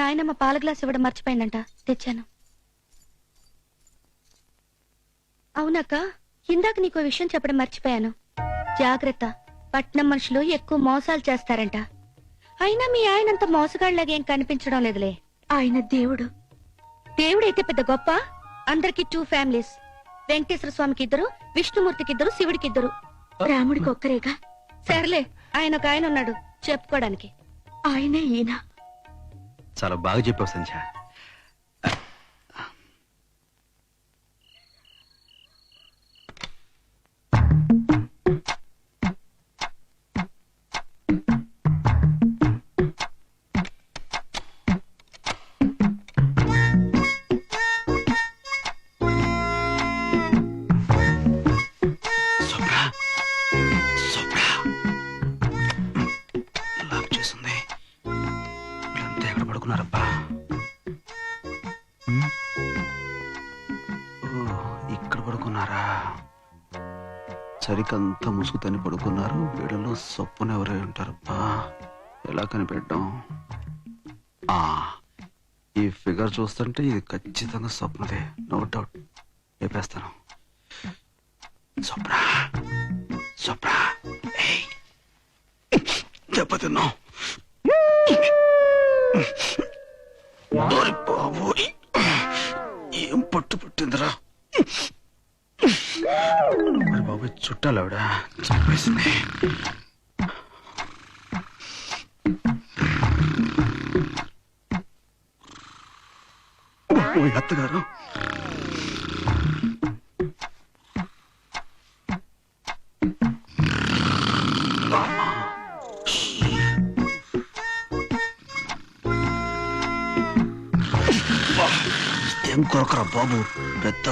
నాయనమ్మ పాల గ్లాస్ ఇవ్వడం మర్చిపోయిందంట. తెచ్చాను. అవునక్క ఇందాక నీకు విషయం చెప్పడం మర్చిపోయాను. జాగ్రత్త పట్నం మనుషులు ఎక్కువ మోసాలు చేస్తారంట. అయినా మీ ఆయన అంత మోసగాళ్ళగా ఏం కనిపించడం లేదులే. ఆయన దేవుడు. దేవుడైతే పెద్ద గొప్ప. అందరికి టూ ఫ్యామిలీస్ వెంకటేశ్వర స్వామికి ఇద్దరు విష్ణుమూర్తికి ఇద్దరు శివుడికి ఇద్దరు రాముడికి ఒక్కరేగా? సర్లే ఆయన ఒక ఆయన ఉన్నాడు. చెప్పుకోవడానికి. ఆయనే ఈయన. చాలా బాగా చెప్పావు సంధ్య. ఇక్కడ పడుకున్నారా? సరికంతా ముసుగుతని పడుకున్నారు. వీళ్ళలో సొప్పున ఎవరై ఉంటారబ్బా? ఎలా కనిపెట్టాం ఆ ఈ ఫిగర్ చూస్తుంటే ఇది ఖచ్చితంగా స్వప్నదే నో డౌట్. లేపేస్తాను. స్వప్న స్వప్న ఓరి బాబోయ్. పట్టు పట్టిందిరా. మరి చుట్టాలు ఆవిడ చంపేసింది. అత్తగారు. ఏం కొరకరా బాబు? పెద్ద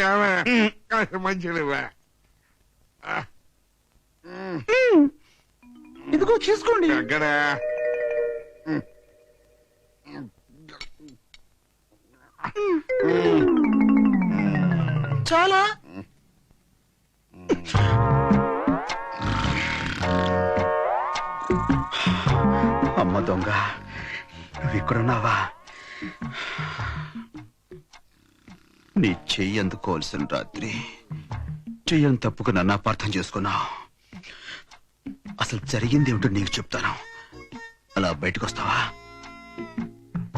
ఏమే మంచిదివా ఇదిగో తీసుకోండి. ఎక్కడ చాలా. నువ్వు ఇక్కడున్నావా నీ చెయ్యి అందుకోవాల్సిన రాత్రి చెయ్యని తప్పుకు నన్ను అపార్థం చేసుకున్నావు. అసలు జరిగింది ఏమిటో నీకు చెప్తాను. అలా బయటకు వస్తావా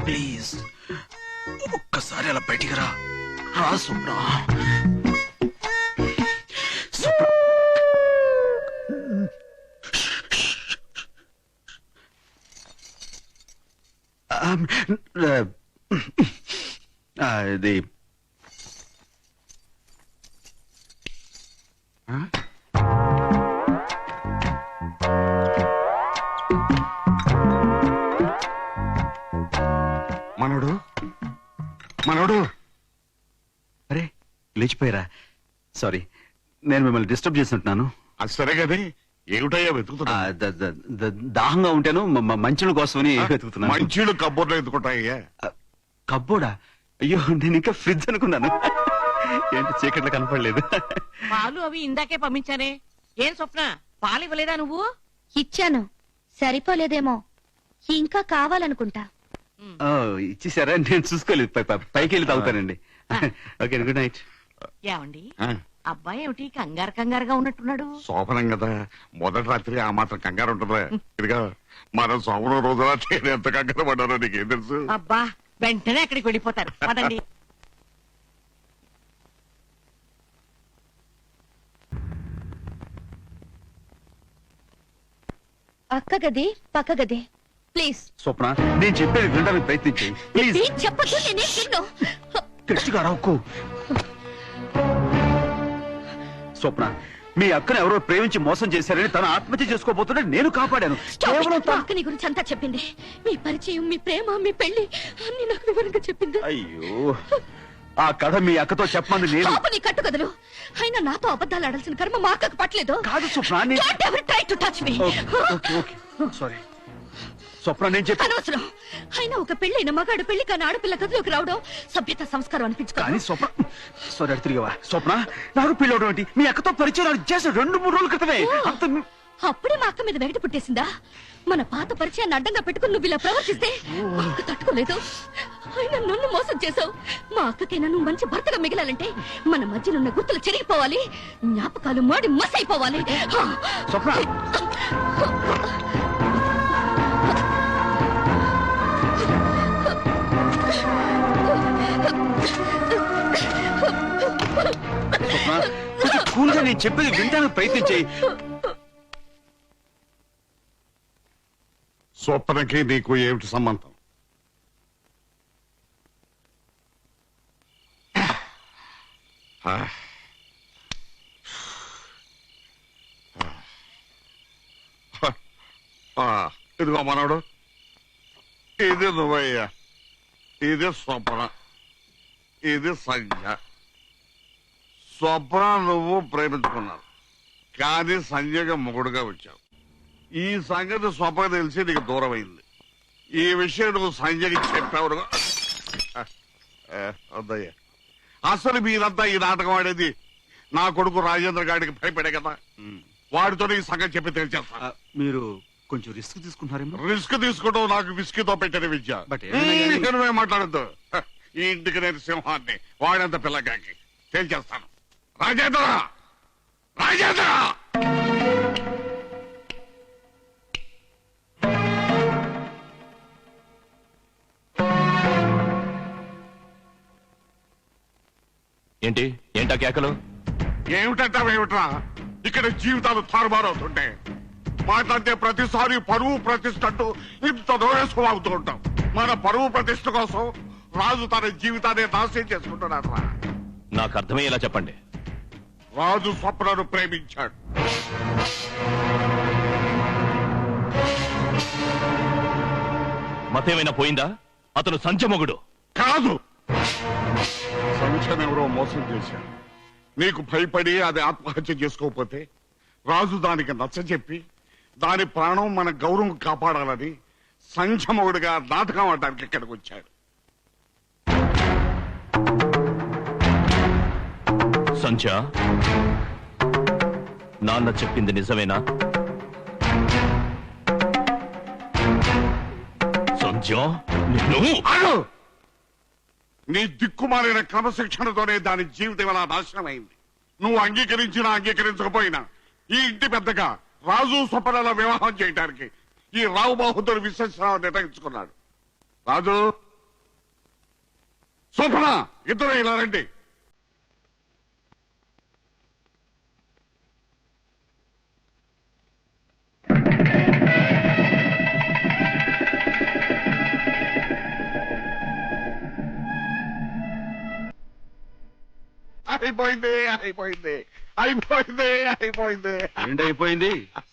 ప్లీజ్ ఒక్కసారి అలా బయటికి రా. రా ఆమ్, మనోడు? మనోడు? అరే లేచిపోయారా? సారీ నేను మిమ్మల్ని డిస్టర్బ్ చేసినట్టున్నాను. అది సరే కదే. ఏమిటయ్యా వెతుకుతున్నా ద- ద- ద- దాహంగా ఉంటేను మ- మ- మంచుల కోసమని వెతుకుతున్నాను. మంచీలు కబ్బోర్లో ఎత్తుకుంటాయ్యా కబ్బోడా అయ్యో నేను ఇంకా ఫ్రిడ్జ్ అనుకున్నాను. ఏంటి చీకట్లో కనపడలేదు. పాలు అవి ఇందాకే పంపించానే. ఏం స్వప్న పాలు ఇవ్వలేదా నువ్వు? ఇచ్చాను. సరిపోలేదేమో. ఇంకా కావాలనుకుంటా. ఓ, ఇచ్చేసారా? నేను చూసుకోలేదు. పై- పై- పైకి వెళ్ళి తాగుతానండి. Okay good night. ఏమండి? అబ్బాయి ఏమిటి కంగారు కంగారుగా ఉన్నట్టున్నాడు? శోభనం కదా. మొదటి రాత్రి ఆ మాత్రం కంగారు ఉంటుందా ఇదిగా మన శోభనం రోజున నేను ఎంత కంగారు పడ్డానో నీకేం తెలుసు? అబ్బా వెంటనే అక్కడికి వెళ్ళిపోతారు. పదండి. అక్క గది పక్క గది. ప్లీజ్. స్వప్న నేను చెప్పేది వినడానికి ప్రయత్నించి. ప్లీజ్. నేనే గట్టిగా రావుకో స్వప్న. మీ అక్కను ఎవరో ప్రేమించి మోసం చేశారని తన ఆత్మహత్య చేసుకోబోతుంటే నేను కాపాడాను. కేవలం మా తన- అక్క నీ గురించి అంతా చెప్పింది. మీ పరిచయం మీ ప్రేమ మీ పెళ్ళి అన్ని నాకు వివరంగా చెప్పింది. అయ్యో. ఆ కథ మీ అక్కతో చెప్పమంది నేను పాప నీ కట్టు కదలు అయినా నాతో అబద్ధాలు ఆడాల్సిన కర్మ మా అక్కకు పట్టలేదు. కాదు స్వప్న నేను- Don't ever try to touch me. Okay okay okay sorry Swapna నేను చెప్పి అనవసరం. అయినా ఒక పెళ్ళైన మగాడు పెళ్ళి కాని ఆడపిల్ల గదిలోకి రావడం సభ్యత సంస్కారం కానీ అనిపించుకోవాలి స్వప్న సారీ అటు తిరిగావా? స్వప్న నాకు పిల్లవడం ఏంటి? మీ అక్కతో పరిచయం చేసిన రెండు మూడు రోజుల క్రితమే. అంత అప్పుడే మా అక్క మీద వెగటి పుట్టేసిందా? మన పాత పరిచయాన్ని అడ్డంగా పెట్టుకుని నువ్వు ఇలా ప్రవర్తిస్తే మా అక్క తట్టుకోలేదు. అయినా నన్ను మోసం చేసావు మా అక్కకైనా నువ్వు మంచి భర్తగా మిగిలాలంటే మన మధ్యనున్న గుర్తులు చెరిగిపోవాలి. జ్ఞాపకాలు మాడి మసైపోవాలి. స్వప్న! చెప్పేది వినడానికి ప్రయత్నం చేయి స్వప్నకి నీకు ఏమిటి సంబంధం ఆ. ఆ. ఇదిగో మనవడు ఇది నువ్వయ్యా ఇది స్వప్న ఇది సంధ్య స్వప్న నువ్వు ప్రేమించుకున్నావు కానీ సంధ్యగా మొగుడుగా వచ్చావు. ఈ సంగతి స్వప్న తెలిసి నీకు దూరం అయింది ఈ విషయం నువ్వు సంజయ్కి చెప్పావు. వద్దయ్యా. అసలు మీరంతా ఈ నాటకం ఆడేది నా కొడుకు రాజేంద్ర గారికి భయపడే కదా. వాడితో ఈ సంగతి చెప్పి తెలిచేస్తా. మీరు కొంచెం రిస్క్ తీసుకుంటున్నారేమో? రిస్క్ తీసుకోవడం నాకు విస్కీతో పెట్టిన విద్య. మాట్లాడద్దు. ఈ ఇంటికి నేను సింహాన్ని వాడంత పిల్లగాకి. తేల్చేస్తాను. రాజేంద్ర! రాజేంద్ర! ఏంటి? ఏంటా కేకలు? ఏమిటంటావేమిట్రా ఇక్కడ జీవితాలు తారుమారవుతుంటే మాట్లాడితే ప్రతిసారి పరువు ప్రతిష్ట అంటూ ఇంత దూరేసం అవుతూ ఉంటాం మన పరువు ప్రతిష్ట కోసం రాజు తన జీవితాన్ని నాశనం చేసుకుంటున్నాడు రా నాకు అర్థమయ్యేలా చెప్పండి. రాజు స్వప్నను ప్రేమించాడు. మతేమైనా పోయిందా? అతను సంచమొగుడు. కాదు! సంఖ్యనెవరో మోసం చేశాడు. నీకు భయపడి అది ఆత్మహత్య చేసుకోకపోతే రాజు దానికి నచ్చ చెప్పి దాని ప్రాణం మన గౌరవం కాపాడాలని సంఖ్యమవుడిగా నాటకం ఆడడానికి ఇక్కడికి వచ్చాడు. సంధ్య. నాన్న చెప్పింది నిజమేనా? సంచ నిన్ను నీ దిక్కుమాలిన క్రమశిక్షణతోనే దాని జీవితం ఇలా నాశనమైంది. అయింది నువ్వు అంగీకరించినా అంగీకరించకపోయినా ఈ ఇంటి పెద్దగా రాజు స్వప్నల వివాహం చేయడానికి ఈ రావు బహదూర్ విశ్వసరావు నిర్ణయించుకున్నాడు. రాజు! స్వప్న! ఇద్దరు ఇలా రండి. అయిపోయింది అయిపోయింది అయిపోయింది అయిపోయింది ఏంటి అయిపోయింది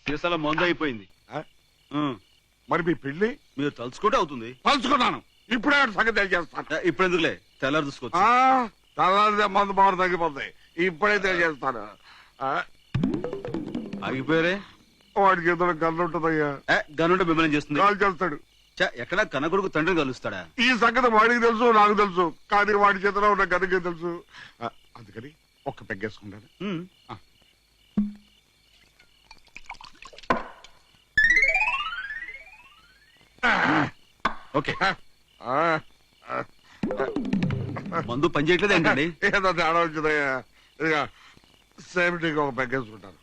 సీసాల మందు అయిపోయింది మరి మీ పెళ్ళి మీరు తలుచుకుంటే అవుతుంది. పంచుకున్నాను ఇప్పుడే సంగతి తెలియజేస్తాను. ఇప్పుడు ఎందుకులే? తెల్లారు చూసుకోవచ్చు. తెల్లారితే మందు బారు తగ్గిపోతుంది ఇప్పుడే తెలియజేస్తాను. ఆగిపోయారే? వాడికి ఎదురు గల్లు ఉంటుందయ్యా? ఏ, గనుంటే మిమ్మల్ని చేస్తుంది? కాల్ చేస్తాడు ఎక్కడ కనకొడుకు తండ్రిని కలుస్తాడా? ఈ సంగతి వాడికి తెలుసు నాకు తెలుసు. కానీ వాడి చేతిలో ఉన్న గదికి తెలుసు? అందుకని ఒక్క పెగ్గేసుకుంటాను. ఓకే. మందు పని చేయట్లేదు ఏంటండి? ఏదో తేడా వచ్చిందయ్యా ఇక సేఫ్టీకి ఒక పెగ్గేసుకుంటాను.